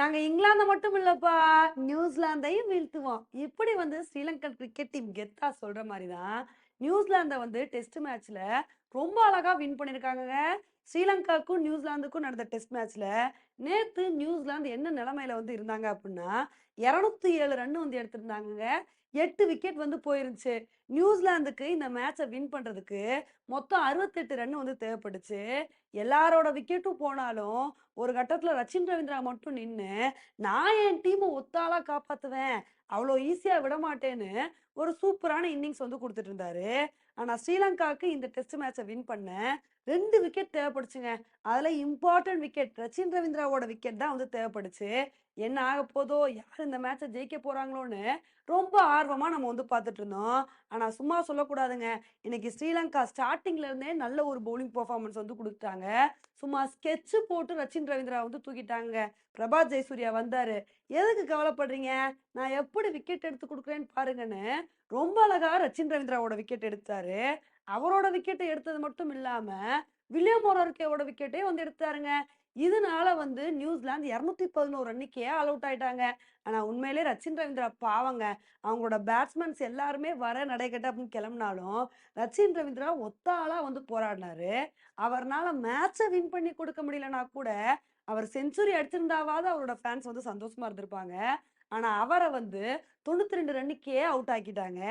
நாங்க இங்கிலாந்து மட்டும் இல்லப்பா. நியூசிலாந்தையும் வீழ்த்துவோம். இப்படி வந்து ஸ்ரீலங்கன் கிரிக்கெட் டீம் கெத்தா சொல்ற மாதிரி தான் நியூசிலாந்தை வந்து டெஸ்ட் மேட்ச்ல ரொம்ப அழகா வின் பண்ணியிருக்காங்க ஸ்ரீலங்காவுக்கும் நியூசிலாந்துக்கும் நடந்த டெஸ்ட் மேட்ச்ல நேத்து நியூசிலாந்து என்ன நிலைமையில வந்து இருந்தாங்க அப்படின்னா இரநூத்தி ஏழு ரன் வந்து எடுத்திருந்தாங்க எட்டு விக்கெட் வந்து போயிருந்துச்சு. நியூசிலாந்துக்கு இந்த மேட்சை வின் பண்றதுக்கு மொத்தம் அறுபத்தெட்டு ரன் வந்து தேவைப்பட்டுச்சு எல்லாரோட விக்கெட்டும் போனாலும் ஒரு கட்டத்துல ரச்சின் ரவீந்திரா மட்டும் நின்று நான் என் டீமை ஒத்தாளாக காப்பாத்துவேன். அவ்வளோ ஈஸியாக விட மாட்டேன்னு ஒரு சூப்பரான இன்னிங்ஸ் வந்து கொடுத்துட்டு இருந்தாரு. ஆனால் ஸ்ரீலங்காவுக்கு இந்த டெஸ்ட் மேட்சை வின் பண்ண ரெண்டு விக்கெட் தேவைப்படுச்சுங்க. அதில் இம்பார்ட்டன்ட் விக்கெட் ரச்சின் ரவீந்திராவோட விக்கெட் தான் வந்து தேவைப்படுச்சு. என்ன ஆக போதோ யார் இந்த மேட்சை ஜெயிக்க போகிறாங்களோன்னு ரொம்ப ஆர்வமாக நம்ம வந்து பார்த்துட்டு இருந்தோம். ஆனால் சும்மா சொல்லக்கூடாதுங்க. இன்னைக்கு ஸ்ரீலங்கா ஸ்டார்டிங்லேருந்தே நல்ல ஒரு பவுலிங் பர்ஃபார்மன்ஸ் வந்து கொடுத்துட்டாங்க. சும்மா ஸ்கெட்சு போட்டு ரச்சின் ரவீந்திரா வந்து தூக்கிட்டாங்க. பிரபாத் ஜெயசூர்யா வந்தார். எதுக்கு கவலைப்படுறீங்க? நான் எப்படி விக்கெட் எடுத்து கொடுக்குறேன்னு பாருங்கன்னு ரொம்ப அழகாக ரச்சின் ரவீந்திராவோட விக்கெட் எடுத்தாரு. அவரோட விக்கெட்டை எடுத்தது மட்டும் இல்லாம வில்லியம் மோரர்கேவோட விக்கெட்டே வந்து எடுத்தாருங்க. இதனால வந்து நியூசிலாந்து இரநூத்தி பதினோரு ரன்னுக்கே ஆல் அவுட் ஆயிட்டாங்க. ஆனா உண்மையிலே ரச்சின் ரவீந்திரா பாவங்க. அவங்களோட பேட்ஸ்மேன்ஸ் எல்லாருமே வர நடைகட்ட அப்படின்னு கிளம்புனாலும் ரச்சின் ரவீந்திரா ஒத்தாளா வந்து போராடினாரு. அவர்னால மேட்சை வின் பண்ணி கொடுக்க முடியலனா கூட அவர் செஞ்சுரி அடிச்சிருந்தாவது அவரோட ஃபேன்ஸ் வந்து சந்தோஷமா இருந்திருப்பாங்க. ஆனா அவரை வந்து தொண்ணூத்தி ரெண்டு ரன்னுக்கே அவுட் ஆக்கிட்டாங்க.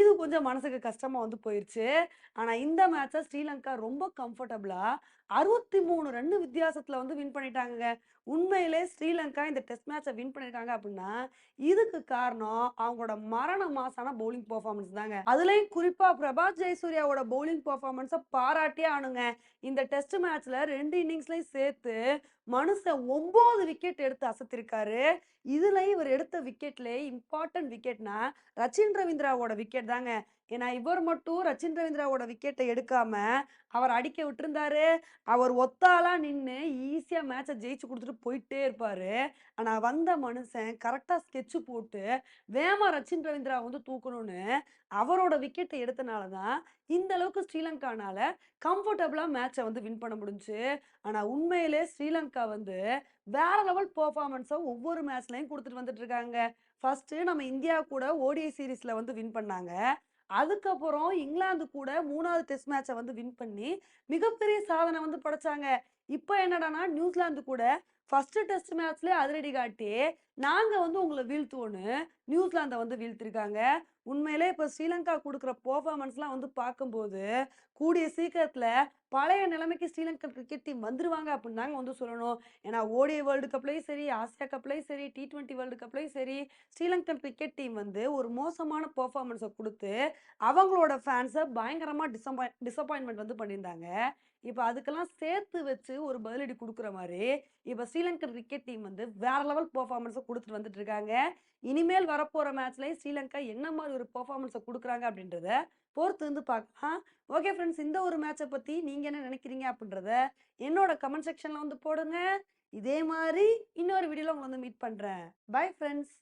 இது கொஞ்சம் மனசுக்கு கஷ்டமா வந்து போயிருச்சு. ஆனா இந்த மேட்சை ஸ்ரீலங்கா ரொம்ப கம்ஃபர்டபுளா அறுபத்தி மூணு ரன் வித்தியாசத்துல வந்து வின் பண்ணிட்டாங்க உண்மையிலே ஸ்ரீலங்கா இந்த டெஸ்ட் மேட்சை வின் பண்ணிருக்காங்க அப்படின்னா இதுக்கு காரணம் அவங்களோட மரண மாசான பவுலிங் பெர்ஃபார்மன்ஸ் தாங்க. அதுலயும் குறிப்பா பிரபாத் ஜெயசூர்யாவோட பவுலிங் பெர்ஃபார்மன்ஸை பாராட்டியே ஆனுங்க இந்த டெஸ்ட் மேட்ச்ல ரெண்டு இன்னிங்ஸ்லயும் சேர்த்து மனுஷன் ஒன்பது விக்கெட் எடுத்து அசத்திருக்காரு. இதுல இவர் எடுத்த விக்கெட்ல இம்பார்ட்டன்ட் விக்கெட்னா ரச்சின் ரவீந்திராவோட விக்கெட் தாங்க. ஏன்னா இவர் மட்டும் ரச்சின் ரவீந்திராவோட விக்கெட்டை எடுக்காம அவர் அடிக்க விட்டுருந்தாரு. அவர் ஒத்தாளா நின்று ஈஸியா மேட்சை ஜெயிச்சு கொடுத்துட்டு போயிட்டே இருப்பாரு. ஆனா வந்த மனுஷன் கரெக்டா ஸ்கெட்ச் போட்டு வேமா ரச்சின் ரவீந்திரா வந்து தூக்கணும்னு அவரோட விக்கெட்டை எடுத்தனால தான் இந்த அளவுக்கு ஸ்ரீலங்கானால கம்ஃபர்டபுளா மேட்சை வந்து வின் பண்ண முடிஞ்சு. ஆனா உண்மையிலே ஸ்ரீலங்கா வந்து வேற லெவல் பெர்ஃபார்மன்ஸை ஒவ்வொரு மேட்ச்லையும் கொடுத்துட்டு வந்துட்டு இருக்காங்க. ஃபர்ஸ்ட் நம்ம இந்தியா கூட ஓடிஐ சீரீஸ்ல வந்து வின் பண்ணாங்க. அதுக்கப்புறம் இங்கிலாந்து கூட மூணாவது டெஸ்ட் மேட்சை வந்து வின் பண்ணி மிகப்பெரிய சாதனை வந்து படைச்சாங்க. இப்போ என்னடானா நியூசிலாந்து கூட ஃபஸ்ட்டு டெஸ்ட் மேட்ச்ல அதிரடி காட்டி நாங்கள் வந்து உங்களை வீழ்த்துவோன்னு நியூசிலாந்தை வந்து வீழ்த்திருக்காங்க. உண்மையிலே இப்போ ஸ்ரீலங்கா கொடுக்குற பர்ஃபார்மன்ஸ்லாம் வந்து பார்க்கும்போது கூடிய சீக்கிரத்தில் பழைய நிலைமைக்கு ஸ்ரீலங்கா கிரிக்கெட் டீம் வந்துருவாங்க அப்படின்னு தாங்க வந்து சொல்லணும். ஏன்னா ஓடிஐ வேர்ல்டு கப்லையும் சரி ஆசியா கப்லையும் சரி டி ட்வெண்ட்டி வேர்ல்டு கப்லையும் சரி ஸ்ரீலங்கன் கிரிக்கெட் டீம் வந்து ஒரு மோசமான பர்ஃபார்மன்ஸை கொடுத்து அவங்களோட ஃபேன்ஸை பயங்கரமாக டிசப்பாய் டிசப்பாயின்மெண்ட் வந்து பண்ணியிருந்தாங்க. இப்போ அதுக்கெல்லாம் சேர்த்து வச்சு ஒரு பதிலடி கொடுக்குற மாதிரி இப்போ ஸ்ரீலங்கன் கிரிக்கெட் டீம் வந்து வேற லெவல் பெர்ஃபார்மன்ஸை கொடுத்துட்டு வந்துட்டு இருக்காங்க இனிமேல் வரப்போகிற மேட்ச்லேயும் ஸ்ரீலங்கா என்ன மாதிரி ஒரு பெர்ஃபார்மன்ஸை கொடுக்குறாங்க அப்படின்றத பொறுத்து வந்து பார்க்கலாம். ஓகே ஃப்ரெண்ட்ஸ் இந்த ஒரு மேட்சை பற்றி நீங்கள் என்ன நினைக்கிறீங்க அப்படின்றத என்னோட கமெண்ட் செக்ஷனில் வந்து போடுங்க. இதே மாதிரி இன்னொரு வீடியோவில் உங்களை வந்து மீட் பண்ணுறேன் பை ஃப்ரெண்ட்ஸ்